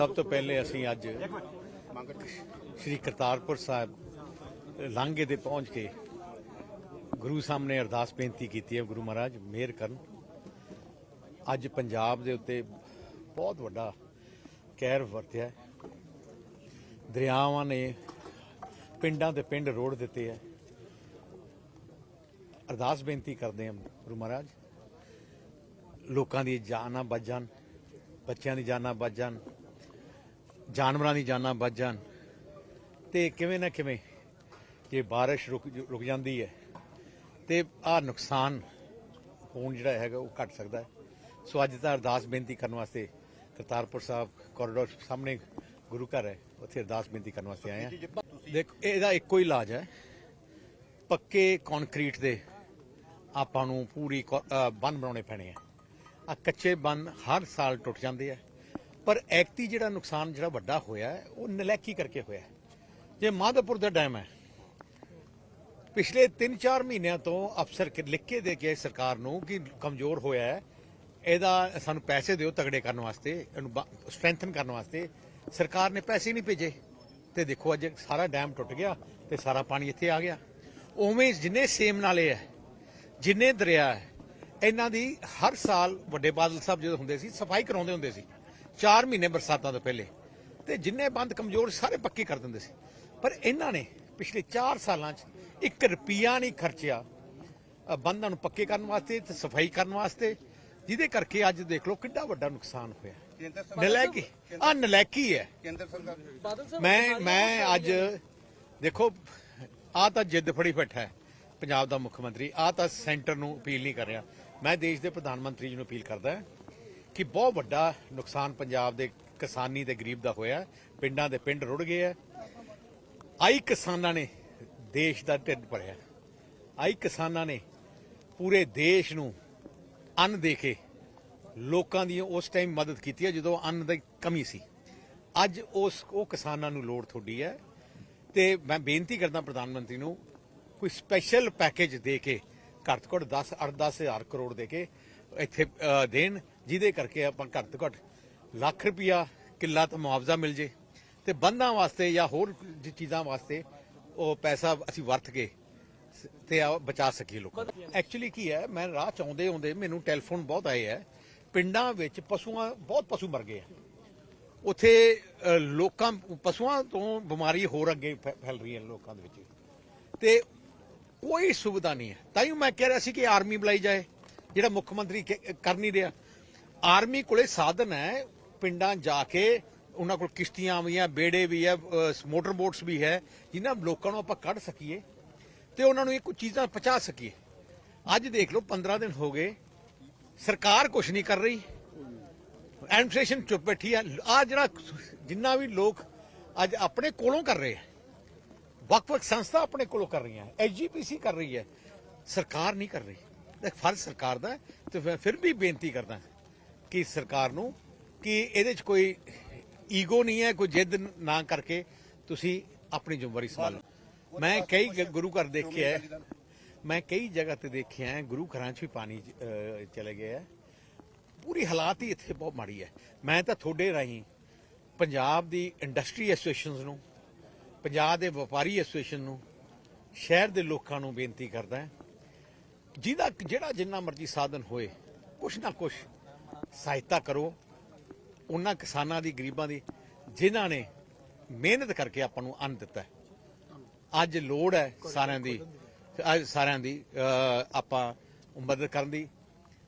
ਸਭ ਤੋਂ ਪਹਿਲੇ ਅਸੀਂ ਅੱਜ ਸ੍ਰੀ ਕਰਤਾਰਪੁਰ ਸਾਹਿਬ ਲਾਂਘੇ ਤੇ ਪਹੁੰਚ ਕੇ ਗੁਰੂ ਸਾਹਮਣੇ ਅਰਦਾਸ ਬੇਨਤੀ ਕੀਤੀ ਹੈ ਗੁਰੂ ਮਹਾਰਾਜ, ਮਿਹਰ ਕਰਨ। ਅੱਜ ਪੰਜਾਬ ਦੇ ਉੱਤੇ ਬਹੁਤ ਵੱਡਾ ਕਹਿਰ ਵਰਤਿਆ ਦਰਿਆਵਾਂ ਨੇ ਪਿੰਡਾਂ ਦੇ ਪਿੰਡ ਰੋੜ ਦਿੱਤੇ ਹੈ। ਅਰਦਾਸ ਬੇਨਤੀ ਕਰਦੇ ਹਾਂ ਗੁਰੂ ਮਹਾਰਾਜ, ਲੋਕਾਂ ਦੀ ਜਾਨਾਂ ਬਚ ਜਾਣ, ਬੱਚਿਆਂ ਦੀ ਜਾਨਾਂ ਬਚ ਜਾਣ ਜਾਨਵਰਾਂ ਦੀ ਜਾਨਾਂ ਬਚ ਜਾਣ। ਤੇ ਕਿਵੇਂ ਨਾ ਕਿਵੇਂ ਜੇ ਬਾਰਿਸ਼ ਰੁਕ ਰੁਕ ਜਾਂਦੀ ਹੈ, ਤੇ ਆ ਨੁਕਸਾਨ ਹੋਣ ਜਿਹੜਾ ਹੈਗਾ ਉਹ ਘਟ ਸਕਦਾ ਹੈ। ਸੋ ਅੱਜ ਤਾਂ ਅਰਦਾਸ ਬੇਨਤੀ ਕਰਨ ਵਾਸਤੇ ਕਰਤਾਰਪੁਰ ਸਾਹਿਬ ਕੋਰੀਡੋਰ ਸਾਹਮਣੇ ਗੁਰੂ ਘਰ ਹੈ, ਉੱਥੇ ਅਰਦਾਸ ਬੇਨਤੀ ਕਰਨ ਵਾਸਤੇ ਆਏ ਆ ਦੇਖੋ, ਇਹਦਾ ਇੱਕੋ ਹੀ ਇਲਾਜ ਹੈ। ਪੱਕੇ ਕੰਕਰੀਟ ਦੇ ਆਪਾਂ ਨੂੰ ਪੂਰੀ ਬੰਨ ਬਣਾਉਣੇ ਪੈਣੇ ਆ। ਆ ਕੱਚੇ ਬੰਨ ਹਰ ਸਾਲ ਟੁੱਟ ਜਾਂਦੇ ਆ। ਪਰ ਐਕਤੀ ਜਿਹੜਾ ਨੁਕਸਾਨ ਜਿਹੜਾ ਵੱਡਾ ਹੋਇਆ ਉਹ ਨਲੈਕੀ ਕਰਕੇ ਹੋਇਆ ਜੇ ਮਾਧੋਪੁਰ ਦਾ ਡੈਮ ਹੈ, ਪਿਛਲੇ 3-4 ਮਹੀਨਿਆਂ ਤੋਂ ਅਫਸਰ ਕਿ- ਲਿਖ ਕੇ ਦੇ ਕੇ ਸਰਕਾਰ ਨੂੰ ਕਿ ਕਮਜ਼ੋਰ ਹੋਇਆ ਹੈ, ਇਹਦਾ ਸਾਨੂੰ ਪੈਸੇ ਦਿਓ ਤਗੜੇ ਕਰਨ ਵਾਸਤੇ, ਇਹਨੂੰ ਸਟਰੈਂਥਨ ਕਰਨ ਵਾਸਤੇ। ਸਰਕਾਰ ਨੇ ਪੈਸੇ ਨਹੀਂ ਭੇਜੇ। ਤੇ ਦੇਖੋ ਅੱਜ ਸਾਰਾ ਡੈਮ ਟੁੱਟ ਗਿਆ ਤੇ ਸਾਰਾ ਪਾਣੀ ਇੱਥੇ ਆ ਗਿਆ। ਉਵੇਂ ਜਿੰਨੇ ਸੇਮ ਨਾਲੇ ਹੈ, ਜਿੰਨੇ ਦਰਿਆ ਹੈ, ਇਹਨਾਂ ਦੀ ਹਰ ਸਾਲ ਵੱਡੇ ਬਾਦਲ ਸਾਹਿਬ ਜਦੋਂ ਹੁੰਦੇ ਸੀ, ਸਫ਼ਾਈ ਕਰਾਉਂਦੇ ਹੁੰਦੇ ਸੀ। 4 ਮਹੀਨੇ ਬਰਸਾਤਾਂ ਤੋਂ ਪਹਿਲੇ। ਤੇ ਜਿੰਨੇ ਬੰਦ ਕਮਜ਼ੋਰ ਸਾਰੇ ਪੱਕੇ ਕਰ ਦਿੰਦੇ ਸੀ। ਪਰ ਇਹਨਾਂ ਨੇ ਪਿਛਲੇ 4 ਸਾਲਾਂ 'ਚ 1 ਰੁਪਿਆ ਨਹੀਂ ਖਰਚਿਆ ਬੰਦਾਂ ਨੂੰ ਪੱਕੇ ਕਰਨ ਵਾਸਤੇ ਤੇ ਸਫ਼ਾਈ ਕਰਨ ਵਾਸਤੇ। ਜਿਹਦੇ ਕਰਕੇ ਅੱਜ ਦੇਖ ਲਓ ਕਿੰਨਾ ਵੱਡਾ ਨੁਕਸਾਨ ਹੋਇਆ। ਨਲਾਇਕੀ ਆ ਨਲਾਇਕੀ ਹੈ। ਕੇਂਦਰ ਸਰਕਾਰ ਬਾਦਲ ਸਾਹਿਬ ਮੈਂ ਮੈਂ ਅੱਜ ਦੇਖੋ ਆ ਤਾਂ ਜਿੱਦ ਫੜੀ ਬੈਠਾ ਹੈ ਪੰਜਾਬ ਦਾ ਮੁੱਖ ਮੰਤਰੀ। ਆ ਤਾਂ ਸੈਂਟਰ ਨੂੰ ਅਪੀਲ ਨਹੀਂ ਕਰ ਰਿਹਾ। ਮੈਂ ਦੇਸ਼ ਦੇ ਪ੍ਰਧਾਨ ਮੰਤਰੀ ਜੀ ਨੂੰ ਅਪੀਲ ਕਰਦਾ ਹਾਂ ਕਿ ਬਹੁਤ ਵੱਡਾ ਨੁਕਸਾਨ ਪੰਜਾਬ ਦੇ ਕਿਸਾਨੀ ਤੇ ਗਰੀਬ ਦਾ ਹੋਇਆ ਪਿੰਡਾਂ ਦੇ ਪਿੰਡ ਰੁੜ ਗਏ ਆ ਆਈ ਕਿਸਾਨਾਂ ਨੇ ਦੇਸ਼ ਦਾ ਢਿੱਡ ਭਰਿਆ ਆਈ ਕਿਸਾਨਾਂ ਨੇ ਪੂਰੇ ਦੇਸ਼ ਨੂੰ ਅੰਨ ਦੇ ਕੇ ਲੋਕਾਂ ਦੀ ਉਸ ਟਾਈਮ ਮਦਦ ਕੀਤੀ ਹੈ ਜਦੋਂ ਅੰਨ ਦੀ ਕਮੀ ਸੀ। ਅੱਜ ਉਸ, ਉਹ ਕਿਸਾਨਾਂ ਨੂੰ ਲੋੜ ਥੋੜੀ ਹੈ। ਤੇ ਮੈਂ ਬੇਨਤੀ ਕਰਦਾ ਪ੍ਰਧਾਨ ਮੰਤਰੀ ਨੂੰ, ਕੋਈ ਸਪੈਸ਼ਲ ਪੈਕੇਜ ਦੇ ਕੇ ਘੱਟ ਤੋਂ ਘੱਟ 10 10 ਹਜ਼ਾਰ ਕਰੋੜ ਦੇ ਕੇ ਇੱਥੇ ਦੇਣ। ਜਿਹਦੇ ਕਰਕੇ ਆਪਾਂ ਘੱਟ ਤੋਂ ਘੱਟ ਲੱਖ ਰੁਪਇਆ ਕਿੱਲਾ ਤਾਂ ਮੁਆਵਜ਼ਾ ਮਿਲ ਜੇ ਤੇ ਬੰਦਾਂ ਵਾਸਤੇ ਜਾਂ ਹੋਰ ਚੀਜ਼ਾਂ ਵਾਸਤੇ ਉਹ ਪੈਸਾ ਅਸੀਂ ਵਰਤ ਕੇ ਸ- ਤੇ ਬਚਾ ਸਕੀਏ ਲੋਕਾਂ ਨੂੰ। ਐਕਚੁਅਲੀ ਕੀ ਹੈ, ਮੈਂ ਰਾਹ ਚ ਆਉਂਦੇ ਆਉਂਦੇ ਮੈਨੂੰ ਟੈਲੀਫੋਨ ਬਹੁਤ ਆਏ ਹੈ। ਪਿੰਡਾਂ ਵਿੱਚ ਪਸ਼ੂਆਂ, ਬਹੁਤ ਪਸ਼ੂ ਮਰ ਗਏ ਆ। ਉੱਥੇ ਲੋਕਾਂ, ਪਸ਼ੂਆਂ ਤੋਂ ਬਿਮਾਰੀ ਹੋਰ ਅੱਗੇ ਫੈ- ਫੈਲ ਰਹੀ ਹੈ ਲੋਕਾਂ ਦੇ ਵਿੱਚ। ਤੇ ਕੋਈ ਸੁਵਿਧਾ ਨਹੀਂ ਹੈ। ਤਾਂ ਹੀ ਮੈਂ ਕਹਿ ਰਿਹਾ ਸੀ ਕਿ ਆਰਮੀ ਬੁਲਾਈ ਜਾਏ, ਜਿਹੜਾ ਮੁੱਖ ਮੰਤਰੀ ਕਰ ਨਹੀਂ ਰਿਹਾ। ਆਰਮੀ ਕੋਲੇ ਸਾਧਨ ਹੈ, ਪਿੰਡਾਂ ਜਾ ਕੇ, ਉਹਨਾਂ ਕੋਲ ਕਿਸ਼ਤੀਆਂ ਵੀ ਆ ਬੇੜੇ ਵੀ ਆ ਮੋਟਰ ਬੋਟਸ ਵੀ ਹੈ, ਜਿਨ੍ਹਾਂ ਲੋਕਾਂ ਨੂੰ ਆਪਾਂ ਕੱਢ ਸਕੀਏ ਤੇ ਉਹਨਾਂ ਨੂੰ ਇਹ ਕੁਝ ਚੀਜ਼ਾਂ ਪਹੁੰਚਾ ਸਕੀਏ। ਅੱਜ ਦੇਖ ਲਓ 15 ਦਿਨ ਹੋ ਗਏ, ਸਰਕਾਰ ਕੁਝ ਨਹੀਂ ਕਰ ਰਹੀ। ਐਡਮਿਨਿਸਟ੍ਰੇਸ਼ਨ ਚੁੱਪ ਬੈਠੀ ਆ ਆ ਜਿਹੜਾ ਜਿੰਨਾ ਵੀ ਲੋਕ ਅੱਜ ਆਪਣੇ ਕੋਲੋਂ ਕਰ ਰਹੇ ਆ ਵੱਖ-ਵੱਖ ਸੰਸਥਾ ਆਪਣੇ ਕੋਲੋਂ ਕਰ ਰਹੀਆਂ ਐਸਜੀਪੀਸੀ ਕਰ ਰਹੀ ਹੈ, ਸਰਕਾਰ ਨਹੀਂ ਕਰ ਰਹੀ। ਇਹ ਫਰਜ਼ ਸਰਕਾਰ ਦਾ ਹੈ ਤੇ ਮੈਂ ਫਿਰ ਵੀ ਬੇਨਤੀ ਕਰਦਾ ਕਿ ਸਰਕਾਰ ਨੂੰ ਕਿ ਇਹਦੇ 'ਚ ਕੋਈ ਈਗੋ ਨਹੀਂ ਹੈ, ਕੋਈ ਜਿੱਦ ਨਾ ਕਰਕੇ ਤੁਸੀਂ ਆਪਣੀ ਜ਼ਿੰਮੇਵਾਰੀ ਸੰਭਾਲੋ। ਮੈਂ ਕਈ ਗੁਰੂ ਘਰ ਦੇਖਿਆ ਮੈਂ ਕਈ ਜਗ੍ਹਾ ਤੇ ਦੇਖਿਆ ਹੈ, ਗੁਰੂ ਘਰਾਂ 'ਚ ਵੀ ਪਾਣੀ ਚਲੇ ਗਏ ਹੈ। ਪੂਰੀ ਹਾਲਾਤ ਹੀ ਇੱਥੇ ਬਹੁਤ ਮਾੜੀ ਹੈ। ਮੈਂ ਤਾਂ ਤੁਹਾਡੇ ਰਾਹੀਂ ਪੰਜਾਬ ਦੀ ਇੰਡਸਟਰੀ ਐਸੋਸੀਏਸ਼ਨਸ ਨੂੰ, ਪੰਜਾਬ ਦੇ ਵਪਾਰੀ ਐਸੋਸੀਏਸ਼ਨ ਨੂੰ, ਸ਼ਹਿਰ ਦੇ ਲੋਕਾਂ ਨੂੰ ਬੇਨਤੀ ਕਰਦਾ ਜਿਹਦਾ, ਜਿਹੜਾ ਜਿੰਨਾ ਮਰਜ਼ੀ ਸਾਧਨ ਹੋਏ, ਕੁਛ ਨਾ ਕੁਛ ਸਹਾਇਤਾ ਕਰੋ। ਉਹਨਾਂ ਕਿਸਾਨਾਂ ਦੀ, ਗਰੀਬਾਂ ਦੀ, ਜਿਨ੍ਹਾਂ ਨੇ ਮਿਹਨਤ ਕਰਕੇ ਆਪਾਂ ਨੂੰ ਅੰਨ ਦਿੱਤਾ ਅੱਜ ਲੋੜ ਹੈ ਸਾਰਿਆਂ ਦੀ, ਅੱਜ ਸਾਰਿਆਂ ਦੀ ਆਪਾਂ ਮਦਦ ਕਰਨ ਦੀ।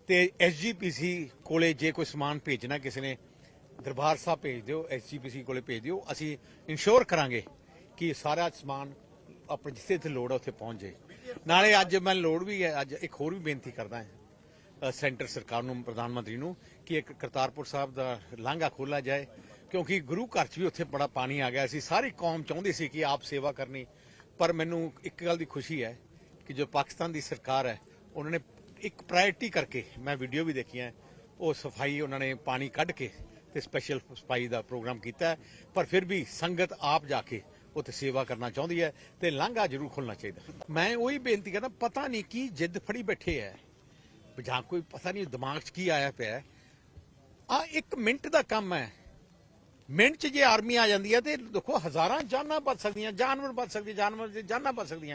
ਤੇ ਐਸਜੀਪੀਸੀ ਕੋਲੇ ਜੇ ਕੋਈ ਸਮਾਨ ਭੇਜਣਾ ਕਿਸੇ ਨੇ, ਦਰਬਾਰ ਸਾਹਿਬ ਭੇਜ ਦਿਓ ਐਸਜੀਪੀਸੀ ਕੋਲੇ ਭੇਜ ਦਿਓ। ਅਸੀਂ ਇਨਸ਼ੋਰ ਕਰਾਂਗੇ ਕਿ ਸਾਰਾ ਸਮਾਨ ਆਪਣੇ ਜਿੱਥੇ ਜਿੱਥੇ ਲੋੜ ਹੈ ਉੱਥੇ ਪਹੁੰਚ ਜਾਏ। ਨਾਲੇ ਅੱਜ ਮੈਂ ਲੋੜ ਵੀ ਹੈ, ਅੱਜ ਇੱਕ ਹੋਰ ਵੀ ਬੇਨਤੀ ਕਰਦਾ ਹਾਂ। ਸੈਂਟਰ ਸਰਕਾਰ ਨੂੰ, ਪ੍ਰਧਾਨ ਮੰਤਰੀ ਨੂੰ, ਕਿ ਇੱਕ ਕਰਤਾਰਪੁਰ ਸਾਹਿਬ ਦਾ ਲਾਂਘਾ ਖੋਲਾ ਜਾਏ, ਕਿਉਂਕਿ ਗੁਰੂ ਘਰ 'ਚ ਵੀ ਉੱਥੇ ਬੜਾ ਪਾਣੀ ਆ ਗਿਆ ਸੀ। ਸਾਰੀ ਕੌਮ ਚਾਹੁੰਦੀ ਸੀ ਕਿ ਆਪ ਸੇਵਾ ਕਰਨੀ, ਪਰ ਮੈਨੂੰ ਇੱਕ ਗੱਲ ਦੀ ਖੁਸ਼ੀ ਹੈ ਕਿ ਜੋ ਪਾਕਿਸਤਾਨ ਦੀ ਸਰਕਾਰ ਹੈ, ਉਹਨਾਂ ਨੇ ਇੱਕ ਪ੍ਰਾਇੋਰਟੀ ਕਰਕੇ ਮੈਂ ਵੀਡੀਓ ਵੀ ਦੇਖੀਆਂ, ਉਹ ਸਫ਼ਾਈ ਉਹਨਾਂ ਨੇ ਪਾਣੀ ਕੱਢ ਕੇ ਤੇ ਸਪੈਸ਼ਲ ਸਫ਼ਾਈ ਦਾ ਪ੍ਰੋਗਰਾਮ ਕੀਤਾ ਪਰ ਫਿਰ ਵੀ ਸੰਗਤ ਆਪ ਜਾ ਕੇ ਉੱਥੇ ਸੇਵਾ ਕਰਨਾ ਚਾਹੁੰਦੀ ਹੈ ਤੇ ਲਾਂਘਾ ਜ਼ਰੂਰ ਖੁੱਲਣਾ ਚਾਹੀਦਾ। ਮੈਂ ਉਹੀ ਬੇਨਤੀ ਕਰਦਾ, ਪਤਾ ਨਹੀਂ ਕੀ ਜਿੱਦ ਫੜੀ ਬੈਠੇ ਹੈ ਜਾਂ ਕੋਈ ਪਤਾ ਨਹੀਂ ਦਿਮਾਗ 'ਚ ਕੀ ਆਇਆ ਪਿਆ ਆ ਇੱਕ ਮਿੰਟ ਦਾ ਕੰਮ ਹੈ। ਮਿੰਟ 'ਚ ਜੇ ਆਰਮੀ ਆ ਜਾਂਦੀ ਹੈ ਤੇ ਦੇਖੋ ਹਜ਼ਾਰਾਂ ਜਾਨਾਂ ਬਚ ਸਕਦੀਆਂ, ਜਾਨਵਰ ਬਚ ਸਕਦੇ ਜਾਨਵਰ ਜਾਨਾਂ ਬਚ ਸਕਦੀਆਂ।